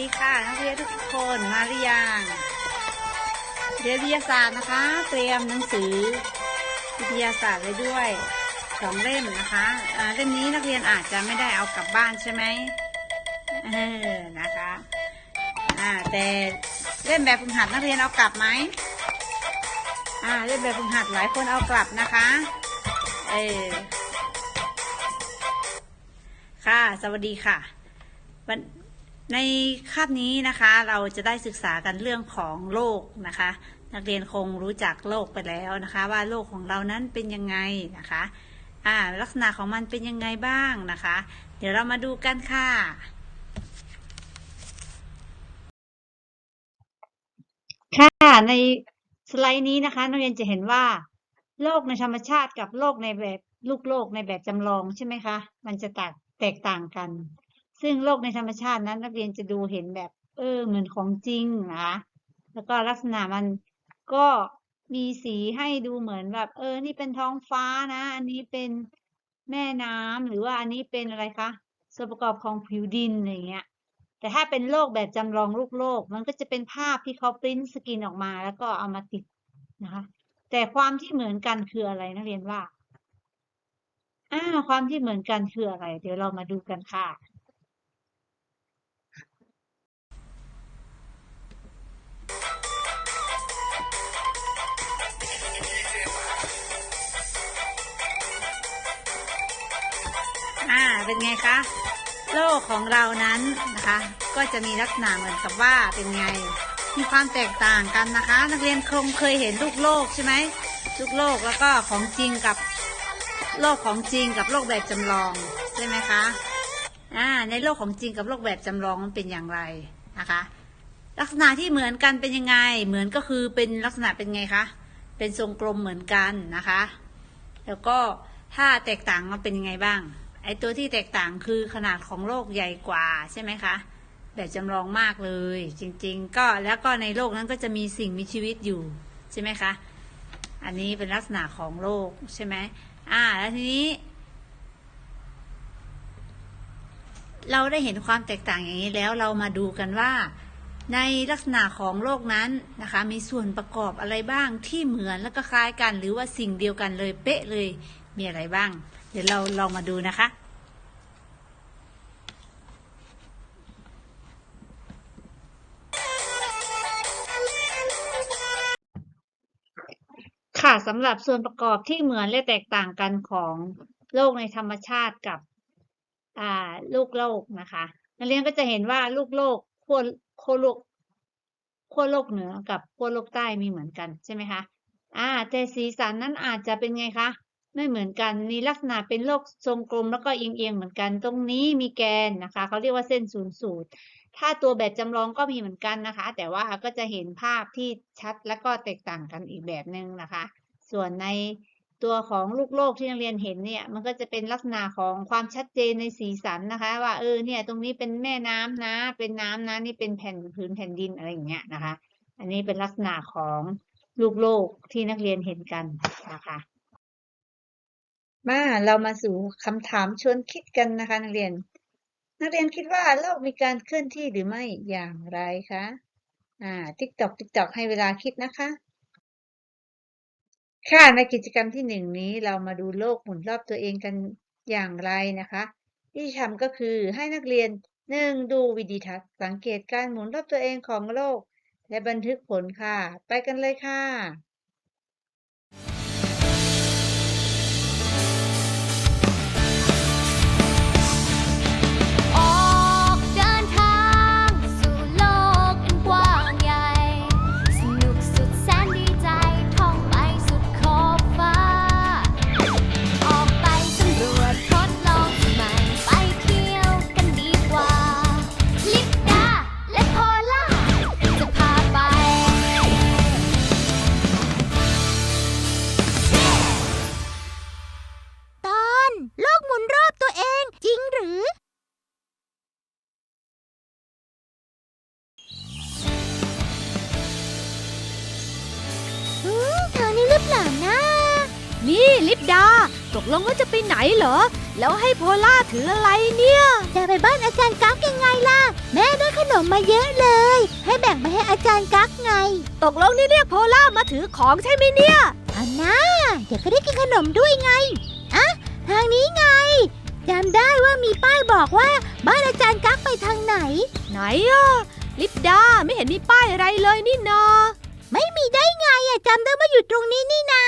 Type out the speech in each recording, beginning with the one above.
ดีค่ะนักเรียนทุกคนมาหรือยังเรียนวิทยาศาสตร์นะคะ เตรียมหนังสือวิทยาศาสตร์ไว้ด้วยสองเล่มนะคะเล่มนี้นักเรียนอาจจะไม่ได้เอากลับบ้านใช่ไหมเออนะคะอ่าแต่เล่มแบบฝึกหัดนักเรียนเอากลับไหมอ่าเล่มแบบฝึกหัดหลายคนเอากลับนะคะเออค่ะ สวัสดีค่ะวัน ในคาบนี้นะคะเราจะได้ศึกษากันเรื่องของโลกนะคะ นักเรียนคงรู้จักโลกไปแล้วนะคะ ว่าโลกของเรานั้นเป็นยังไงนะคะอ่าลักษณะของมันเป็นยังไงบ้างนะคะ เดี๋ยวเรามาดูกันค่ะ ค่ะในสไลด์นี้นะคะ นักเรียนจะเห็นว่า โลกในธรรมชาติกับโลกในแบบลูกโลกในแบบจำลองใช่ไหมคะ มันจะแตกแตกต่างกัน ซึ่งโลกในธรรมชาตินั้นนักเรียนจะดูเห็นแบบ เออเหมือนของจริงนะคะแล้วก็ลักษณะมันก็มีสีให้ดูเหมือนแบบ เออ นี่เป็นท้องฟ้านะ อันนี้เป็นแม่น้ำหรือว่าอันนี้เป็นอะไรคะส่วนประกอบของผิวดินอะไรเงี้ย แต่ถ้าเป็นโลกแบบจำลองลูกโลก มันก็จะเป็นภาพที่เขาปริ้นสกรีนออกมา แล้วก็เอามาติดนะคะ แต่ความที่เหมือนกันคืออะไรนักเรียนว่าอ่าความที่เหมือนกันคืออะไร เดี๋ยวเรามาดูกันค่ะ เป็นไงคะ โลกของเรานั้นนะคะ ก็จะมีลักษณะเหมือนกับว่าเป็นไง มีความแตกต่างกันนะคะ นักเรียนคงเคยเห็นลูกโลกใช่ไหมลูกโลกแล้วก็ของจริงกับโลกของจริงกับโลกแบบจำลองใช่ไหมคะอ่าในโลกของจริงกับโลกแบบจำลองมันเป็นอย่างไรนะคะ ลักษณะที่เหมือนกันเป็นยังไง เหมือนก็คือเป็นลักษณะเป็นไงคะเป็นทรงกลมเหมือนกันนะคะ แล้วก็ถ้าแตกต่างมันเป็นยังไงบ้าง ไอตัวที่แตกต่างคือขนาดของโลกใหญ่กว่าใช่ไหมคะ แบบจำลองมากเลย จริง ๆ ก็แล้วก็ในโลกนั้นก็จะมีสิ่งมีชีวิตอยู่ใช่ไหมคะ อันนี้เป็นลักษณะของโลกใช่ไหมอ่า แล้วทีนี้ เราได้เห็นความแตกต่างอย่างนี้แล้วเรามาดูกันว่า ในลักษณะของโลกนั้นนะคะ มีส่วนประกอบอะไรบ้างที่เหมือนแล้วก็คล้ายกัน หรือว่าสิ่งเดียวกันเลยเป๊ะเลยมีอะไรบ้าง ดี๋ยวเราลองมาดูนะคะ ค่ะสำหรับส่วนประกอบที่เหมือนและแตกต่างกันของโลกในธรรมชาติกับลูกโลกนะคะนักเรียนก็จะเห็นว่าลูกโลกขั้วขั้วโลกขั้วโลกเหนือกับขั้วโลกใต้มีเหมือนกันใช่ไหมคะอ่าแต่สีสันนั้นอาจจะเป็นไงคะ ไม่เหมือนกันมีลักษณะเป็นโลกทรงกลมแล้วก็เอียงๆเหมือนกัน ตรงนี้มีแกนนะคะเขาเรียกว่าเส้นศูนย์สูตร ถ้าตัวแบบจำลองก็มีเหมือนกันนะคะ แต่ว่าก็จะเห็นภาพที่ชัดและก็แตกต่างกันอีกแบบหนึ่งนะคะ ส่วนในตัวของลูกโลกที่นักเรียนเห็นเนี่ยมันก็จะเป็นลักษณะของความชัดเจนในสีสันนะคะ ว่าเออเนี่ยตรงนี้เป็นแม่น้ำนะ เป็นน้ำนะนี่เป็นแผ่นพื้นแผ่นดินอะไรอย่างเงี้ยนะคะ อันนี้เป็นลักษณะของลูกโลกที่นักเรียนเห็นกันนะคะ มาเรามาสู่คำถามชวนคิดกันนะคะนักเรียน นักเรียนคิดว่าโลกมีการเคลื่อนที่หรือไม่อย่างไรคะอ่าติ๊กตอกติ๊กตอกให้เวลาคิดนะคะ ค่ะในกิจกรรมที่หนึ่งนี้เรามาดูโลกหมุนรอบตัวเองกันอย่างไรนะคะที่ทำก็คือให้นักเรียนหนึ่งดูวิดีทัศน์สังเกตการหมุนรอบตัวเองของโลก และบันทึกผลค่ะ ไปกันเลยค่ะ ลงว่าจะไปไหนเหรอ แล้วให้โพล่าถืออะไรเนี่ย จะไปบ้านอาจารย์กั๊กยังไงล่ะ แม่ได้ขนมมาเยอะเลย ให้แบ่งไปให้อาจารย์กั๊กไง ตกลงนี่เรียกโพล่ามาถือของใช่ไหมเนี่ยอันน่าเดี๋ยวก็ได้กินขนมด้วยไงอะทางนี้ไงจำได้ว่ามีป้ายบอกว่าบ้านอาจารย์กั๊กไปทางไหน ไหนอะลิปดาไม่เห็นมีป้ายอะไรเลยนี่นาไม่มีได้ไงอะจำได้ว่าอยู่ตรงนี้นี่นา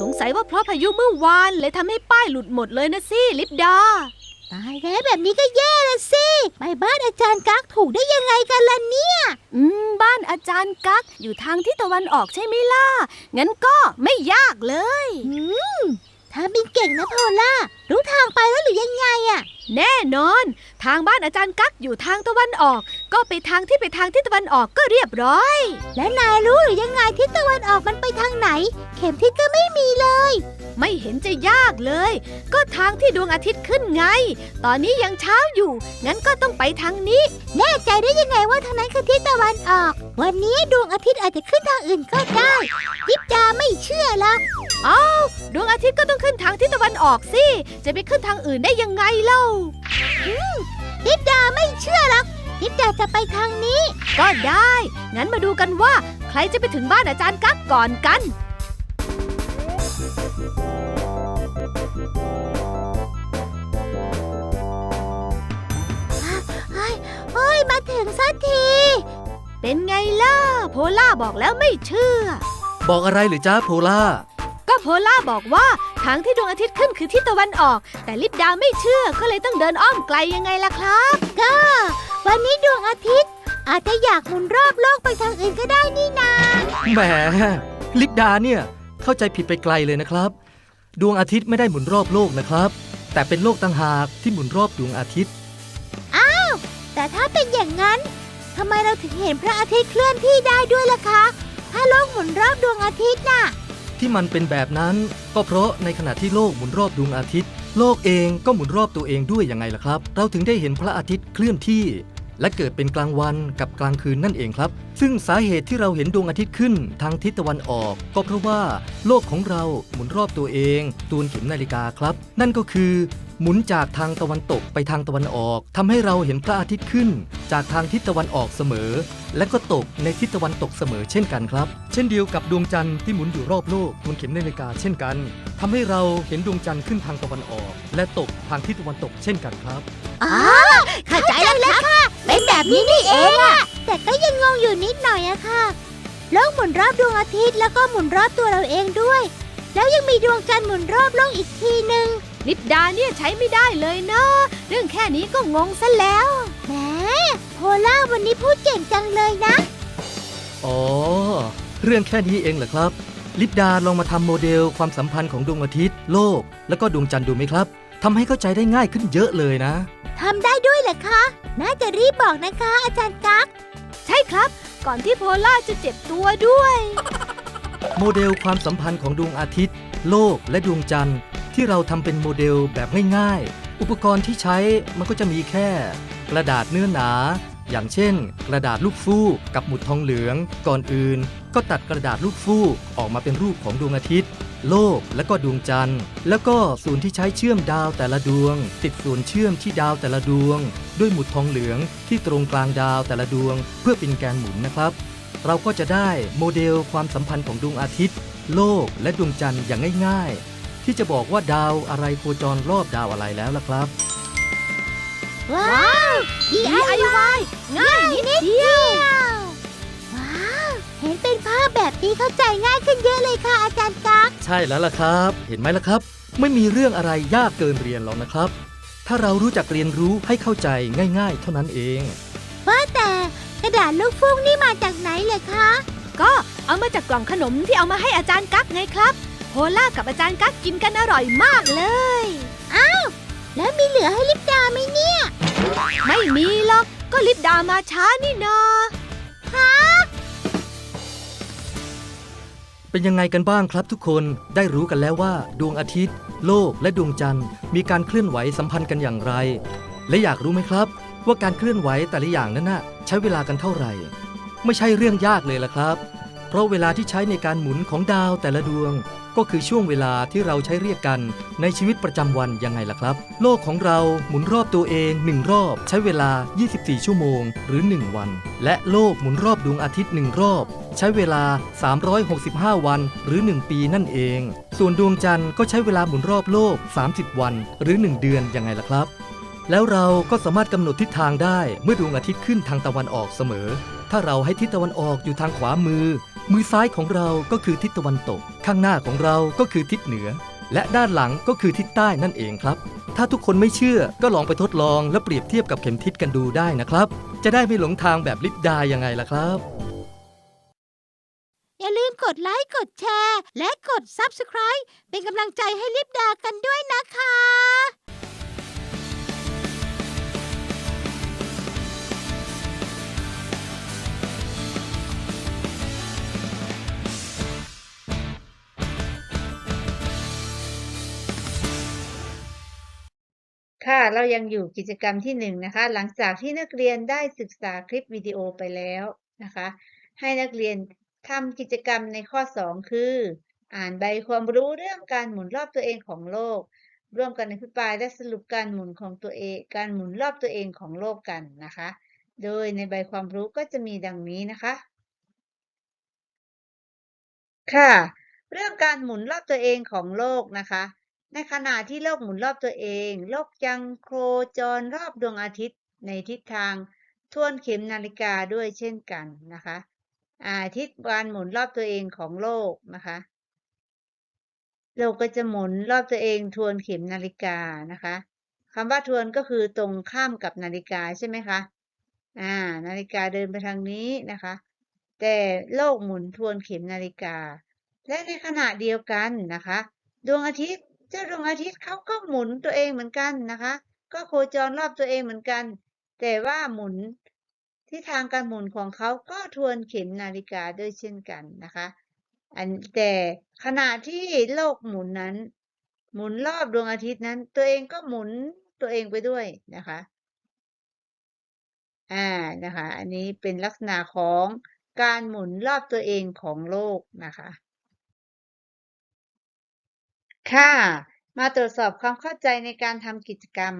สงสัยว่าเพราะพายุเมื่อวานเลยทำให้ป้ายหลุดหมดเลยนะสิลิปดา ตายแล้วแบบนี้ก็แย่ละสิไปบ้านอาจารย์กั๊กถูกได้ยังไงกันล่ะเนี่ย อืม บ้านอาจารย์กั๊กอยู่ทางทิศตะวันออกใช่ไหมล่ะ งั้นก็ไม่ยากเลย อืม ถ้าบินเก่งนะโพล่ารู้ทางไปแล้วหรือยังไงอะ แน่นอน ทางบ้านอาจารย์กั๊กอยู่ทางตะวันออก ก็ไปทางที่ไปทางทิศตะวันออกก็เรียบร้อย และนายรู้หรือยังไงทิศตะวันออกมันไปทางไหน เข็มทิศก็ไม่มีเลย ไม่เห็นจะยากเลย ก็ทางที่ดวงอาทิตย์ขึ้นไง ตอนนี้ยังเช้าอยู่ งั้นก็ต้องไปทางนี้ แน่ใจได้ยังไงว่าทางนั้นคือทิศตะวันออก วันนี้ดวงอาทิตย์อาจจะขึ้นทางอื่นก็ได้ยิบดาไม่เชื่อหรอกดวงอาทิตย์ก็ต้องขึ้นทางทิศตะวันออกสิ จะไปขึ้นทางอื่นได้ยังไงเล่ายิบดาไม่เชื่อหรอกยิบดาจะไปทางนี้ ก็ได้ งั้นมาดูกันว่า ใครจะไปถึงบ้านอาจารย์กั๊กก่อนกัน เป็นไงล่ะ โพล่าบอกแล้วไม่เชื่อ บอกอะไรหรือจ้าโพล่า ก็โพล่าบอกว่าทางที่ดวงอาทิตย์ขึ้นคือทิศตะวันออก แต่ลิปดาไม่เชื่อก็เลยต้องเดินอ้อมไกลยังไงล่ะครับ ก็ วันนี้ดวงอาทิตย์ อาจจะอยากหมุนรอบโลกไปทางอื่นก็ได้นี่นาแหมลิปดาเนี่ยเข้าใจผิดไปไกลเลยนะครับ ดวงอาทิตย์ไม่ได้หมุนรอบโลกนะครับ แต่เป็นโลกต่างหากที่หมุนรอบดวงอาทิตย์แต่ถ้าเป็นอย่างนั้นทำไมเราถึงเห็นพระอาทิตย์เคลื่อนที่ได้ด้วยล่ะคะ ถ้าโลกหมุนรอบดวงอาทิตย์น่ะ ที่มันเป็นแบบนั้นก็เพราะในขณะที่โลกหมุนรอบดวงอาทิตย์ โลกเองก็หมุนรอบตัวเองด้วยยังไงล่ะครับ เราถึงได้เห็นพระอาทิตย์เคลื่อนที่ และเกิดเป็นกลางวันกับกลางคืนนั่นเองครับ ซึ่งสาเหตุที่เราเห็นดวงอาทิตย์ขึ้นทางทิศตะวันออก ก็เพราะว่าโลกของเราหมุนรอบตัวเองตูนเข็มนาฬิกาครับ นั่นก็คือหมุนจากทางตะวันตกไปทางตะวันออกทำให้เราเห็นพระอาทิตย์ขึ้น จากทางทิศตะวันออกเสมอ และก็ตกในทิศตะวันตกเสมอเช่นกันครับ เช่นเดียวกับดวงจันทร์ที่หมุนอยู่รอบโลกบนเข็มนาฬิกาเช่นกันทำให้เราเห็นดวงจันทร์ขึ้นทางตะวันออก และตกทางทิศตะวันตกเช่นกันครับอ๋อเข้าใจแล้วค่ะ เป็นแบบนี้นี่เองอะแต่ก็ยังงงอยู่นิดหน่อยอะค่ะโลกหมุนรอบดวงอาทิตย์แล้วก็หมุนรอบตัวเราเองด้วย แล้วยังมีดวงจันทร์หมุนรอบโลกอีกทีหนึ่งลิปดาเนี่ยใช้ไม่ได้เลยเนาะเรื่องแค่นี้ก็งงซะแล้วแหมโพล่าวันนี้พูดเก่งจังเลยนะ อ๋อ เรื่องแค่นี้เองเหรอครับ ลิปดาลองมาทำโมเดลความสัมพันธ์ของดวงอาทิตย์ โลก แล้วก็ดวงจันทร์ดูไหมครับ ทำให้เข้าใจได้ง่ายขึ้นเยอะเลยนะทำได้ด้วยเหรอคะ น่าจะรีบบอกนะคะ อาจารย์กั๊ก ใช่ครับ ก่อนที่โพล่าจะเจ็บตัวด้วย โมเดลความสัมพันธ์ของดวงอาทิตย์ โลกและดวงจันทร์ ที่เราทำเป็นโมเดลแบบง่ายๆ อุปกรณ์ที่ใช้มันก็จะมีแค่ กระดาษเนื้อหนา อย่างเช่น กระดาษลูกฟูกกับหมุดทองเหลือง ก่อนอื่น ก็ตัดกระดาษลูกฟูกออกมาเป็นรูปของดวงอาทิตย์ โลกและก็ดวงจันทร์ แล้วก็ส่วนที่ใช้เชื่อมดาวแต่ละดวง ติดส่วนเชื่อมที่ดาวแต่ละดวง ด้วยหมุดทองเหลืองที่ตรงกลางดาวแต่ละดวง เพื่อเป็นแกนหมุนนะครับ เราก็จะได้โมเดลความสัมพันธ์ของดวงอาทิตย์ โลกและดวงจันทร์อย่างง่าย ๆ ที่จะบอกว่าดาวอะไรโคจรรอบดาวอะไรแล้วล่ะครับ ว้าว DIY ง่ายนิดเดียว เห็นเป็นภาพแบบนี้เข้าใจง่ายขึ้นเยอะเลยค่ะอาจารย์กั๊กใช่แล้วล่ะครับ เห็นไหมล่ะครับ ไม่มีเรื่องอะไรยากเกินเรียนหรอกนะครับ ถ้าเรารู้จักเรียนรู้ให้เข้าใจง่าย ๆ เท่านั้นเองว่าแต่กระดาษลูกฟุ้งนี่มาจากไหนเลยคะ ก็เอามาจากกล่องขนมที่เอามาให้อาจารย์กั๊กไงครับโพล่ากับอาจารย์กั๊กกินกันอร่อยมากเลยแล้วมีเหลือให้ลิปดาไหมเนี่ย ไม่มีหรอก ก็ลิปดามาช้านี่นา เป็นยังไงกันบ้างครับทุกคนได้รู้กันแล้วว่า ดวงอาทิตย์ โลกและดวงจันทร์ มีการเคลื่อนไหวสัมพันธ์กันอย่างไร และอยากรู้ไหมครับ ว่าการเคลื่อนไหวแต่ละอย่างนั้นน่ะใช้เวลากันเท่าไหร่ ไม่ใช่เรื่องยากเลยล่ะครับ เพราะเวลาที่ใช้ในการหมุนของดาวแต่ละดวง ก็คือช่วงเวลาที่เราใช้เรียกกันในชีวิตประจำวันยังไงล่ะครับ โลกของเราหมุนรอบตัวเองหนึ่งรอบ ใช้เวลา 24 ชั่วโมง หรือ 1 วัน และโลกหมุนรอบดวงอาทิตย์หนึ่งรอบ ใช้เวลา 365 วันหรือ 1 ปีนั่นเอง ส่วนดวงจันทร์ก็ใช้เวลาหมุนรอบโลก 30 วัน หรือ 1 เดือนยังไงล่ะครับ แล้วเราก็สามารถกำหนดทิศทางได้เมื่อดวงอาทิตย์ขึ้นทางตะวันออกเสมอ ถ้าเราให้ทิศตะวันออกอยู่ทางขวามือ มือซ้ายของเราก็คือทิศตะวันตก ข้างหน้าของเราก็คือทิศเหนือ และด้านหลังก็คือทิศใต้นั่นเองครับ ถ้าทุกคนไม่เชื่อก็ลองไปทดลองและเปรียบเทียบกับเข็มทิศกันดูได้นะครับ จะได้ไม่หลงทางแบบลิปดายังไงล่ะครับ มกดไลค์ กดแชร์ และกด Subscribe เป็นกำลังใจให้ลิปดากันด้วยนะคะค่ะ เรายังอยู่กิจกรรมที่หนึ่งนะคะ หลังจากที่นักเรียนได้ศึกษาคลิปวิดีโอไปแล้วนะคะ ให้นักเรียน ทำกิจกรรมในข้อ 2 คือ อ่านใบความรู้เรื่องการหมุนรอบตัวเองของโลก ร่วมกันอภิปรายและสรุปการหมุนของตัวเอง การหมุนรอบตัวเองของโลกกันนะคะ โดยในใบความรู้ก็จะมีดังนี้นะคะ ค่ะ เรื่องการหมุนรอบตัวเองของโลกนะคะ ในขณะที่โลกหมุนรอบตัวเอง โลกยังโคจรรอบดวงอาทิตย์ในทิศทางทวนเข็มนาฬิกาด้วยเช่นกันนะคะ ทิตย์การหมุนรอบตัวเองของโลกนะคะ โลกก็จะหมุนรอบตัวเองทวนเข็มนาฬิกานะคะคำว่าทวนก็คือตรงข้ามกับนาฬิกาใช่ไหมคะอ่านาฬิกาเดินไปทางนี้นะคะ แต่โลกหมุนทวนเข็มนาฬิกา และในขณะเดียวกันนะคะ ดวงอาทิตย์เจ้าดวงอาทิตย์เขาก็หมุนตัวเองเหมือนกันนะคะ ก็โคจรรอบตัวเองเหมือนกัน แต่ว่าหมุน ที่ทางการหมุนของเขาก็ทวนเข็มนาฬิกาด้วยเช่นกันนะคะอันแต่ขณะที่โลกหมุนนั้น หมุนรอบดวงอาทิตย์นั้น ตัวเองก็หมุนตัวเองไปด้วยนะคะอ่านะคะ อันนี้เป็นลักษณะของการหมุนรอบตัวเองของโลกนะคะ ค่ะ มาตรวจสอบความเข้าใจในการทำกิจกรรม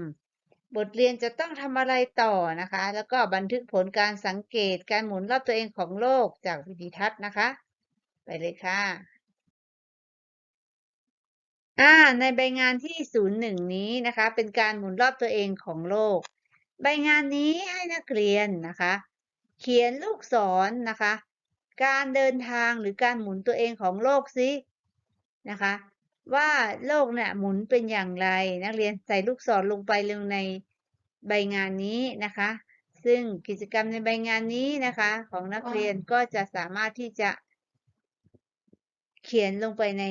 บทเรียนจะต้องทำอะไรต่อนะคะ แล้วก็บันทึกผลการสังเกตการหมุนรอบตัวเองของโลกจากวิดีทัศน์นะคะ ไปเลยค่ะอ่าในใบงานที่ศูนย์หนึ่งนี้นะคะ เป็นการหมุนรอบตัวเองของโลก ใบงานนี้ให้นักเรียนนะคะ เขียนลูกศรนะคะ การเดินทางหรือการหมุนตัวเองของโลกซินะคะ ว่าโลกเนี่ยหมุนเป็นอย่างไร นักเรียนใส่ลูกศรลงไปลงในใบงานนี้นะคะ ซึ่งกิจกรรมในใบงานนี้นะคะ ของนักเรียนก็จะสามารถที่จะเขียนลงไปใน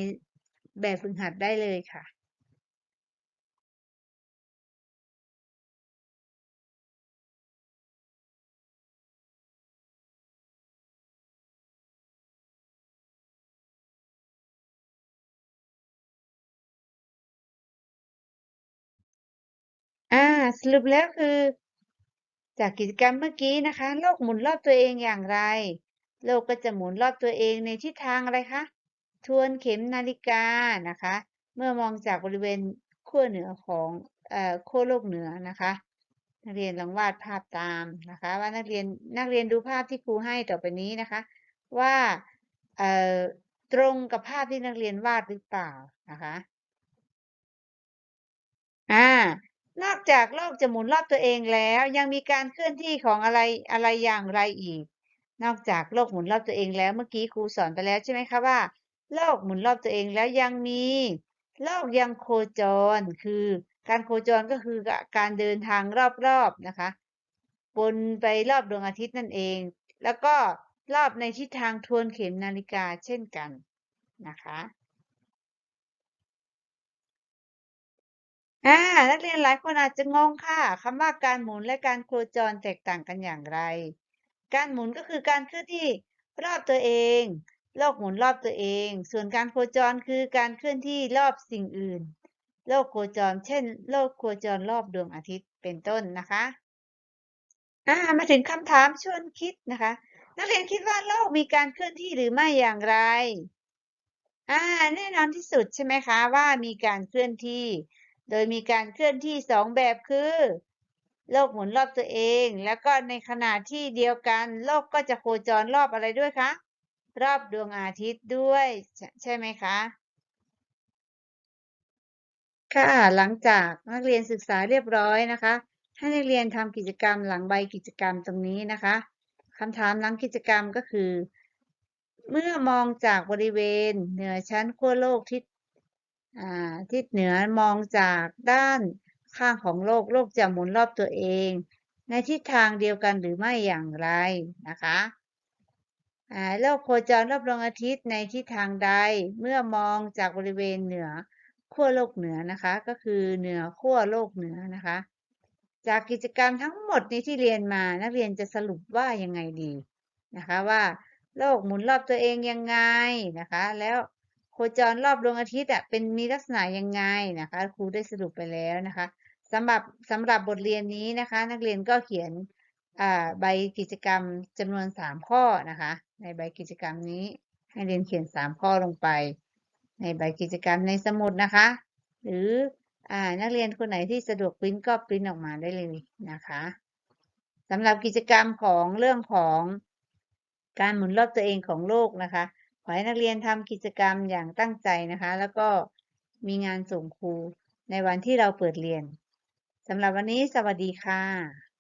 แบบฝึกหัดได้เลยค่ะ สรุปแล้วคือ จากกิจกรรมเมื่อกี้นะคะ โลกหมุนรอบตัวเองอย่างไร โลกก็จะหมุนรอบตัวเองในทิศทางอะไรคะ ทวนเข็มนาฬิกานะคะ เมื่อมองจากบริเวณขั้วเหนือของเอ่อขั้วโลกเหนือนะคะ นักเรียนลองวาดภาพตามนะคะ ว่านักเรียนนักเรียนดูภาพที่ครูให้ต่อไปนี้นะคะ ว่าเอ่อตรงกับภาพที่นักเรียนวาดหรือเปล่านะคะ อ่า นอกจากโลกจะหมุนรอบตัวเองแล้วยังมีการเคลื่อนที่ของอะไรอะไรอย่างไรอีก นอกจากโลกหมุนรอบตัวเองแล้วเมื่อกี้ครูสอนไปแล้วใช่ไหมคะว่า โลกหมุนรอบตัวเองแล้วยังมี โลกยังโคจร คือการโคจรก็คือการเดินทางรอบๆนะคะวนไปรอบดวงอาทิตย์นั่นเอง แล้วก็รอบในทิศทางทวนเข็มนาฬิกาเช่นกันนะคะ อ่านักเรียนหลายคนอาจจะงงค่ะคำว่าการหมุนและการโคจรแตกต่างกันอย่างไร การหมุนก็คือการเคลื่อนที่รอบตัวเอง โลกหมุนรอบตัวเอง ส่วนการโคจรคือการเคลื่อนที่รอบสิ่งอื่น โลกโคจร เช่น โลกโคจรรอบดวงอาทิตย์เป็นต้นนะคะอ่ามาถึงคำถามชวนคิดนะคะ นักเรียนคิดว่าโลกมีการเคลื่อนที่หรือไม่อย่างไร อ่าแน่นอนที่สุดใช่ไหมคะว่ามีการเคลื่อนที่ โดยมีการเคลื่อนที่สองแบบคือ โลกหมุนรอบตัวเอง แล้วก็ในขณะที่เดียวกัน โลกก็จะโคจรรอบอะไรด้วยคะ รอบดวงอาทิตย์ด้วย ใช่ไหมคะ ค่ะหลังจากนักเรียนศึกษาเรียบร้อยนะคะ ให้นักเรียนทำกิจกรรมหลังใบกิจกรรมตรงนี้นะคะคำถามหลังกิจกรรมก็คือ เมื่อมองจากบริเวณ เหนือชั้นขั้วโลกทิศ ทิศเหนือมองจากด้านข้างของโลกโลกจะหมุนรอบตัวเอง ในทิศทางเดียวกันหรือไม่อย่างไรนะคะโลกโคจรรอบดวงอาทิตย์ในทิศทางใดเมื่อมองจากบริเวณเหนือขั้วโลกเหนือนะคะ ก็คือเหนือขั้วโลกเหนือนะคะ จากกิจกรรมทั้งหมดนี้ที่เรียนมานักเรียนจะสรุปว่ายังไงดีนะคะว่าโลกหมุนรอบตัวเองยังไงนะคะ แล้ว โคจรรอบดวงอาทิตย์อะเป็นมีลักษณะยังไงนะคะ ครูได้สรุปไปแล้วนะคะสำหรับสำหรับบทเรียนนี้นะคะ นักเรียนก็เขียนอ่าใบกิจกรรมจำนวนสามข้อนะคะ ในใบกิจกรรมนี้ให้เรียนเขียนสามข้อลงไป ในใบกิจกรรมในสมุดนะคะ หรืออนักเรียนคนไหนที่สะดวกปริ้นก็ปริ้นออกมาได้เลยนะคะสำหรับกิจกรรมของเรื่องของการหมุนรอบตัวเองของโลกนะคะ ให้นักเรียนทำกิจกรรมอย่างตั้งใจนะคะ แล้วก็มีงานส่งครูในวันที่เราเปิดเรียนสำหรับวันนี้สวัสดีค่ะ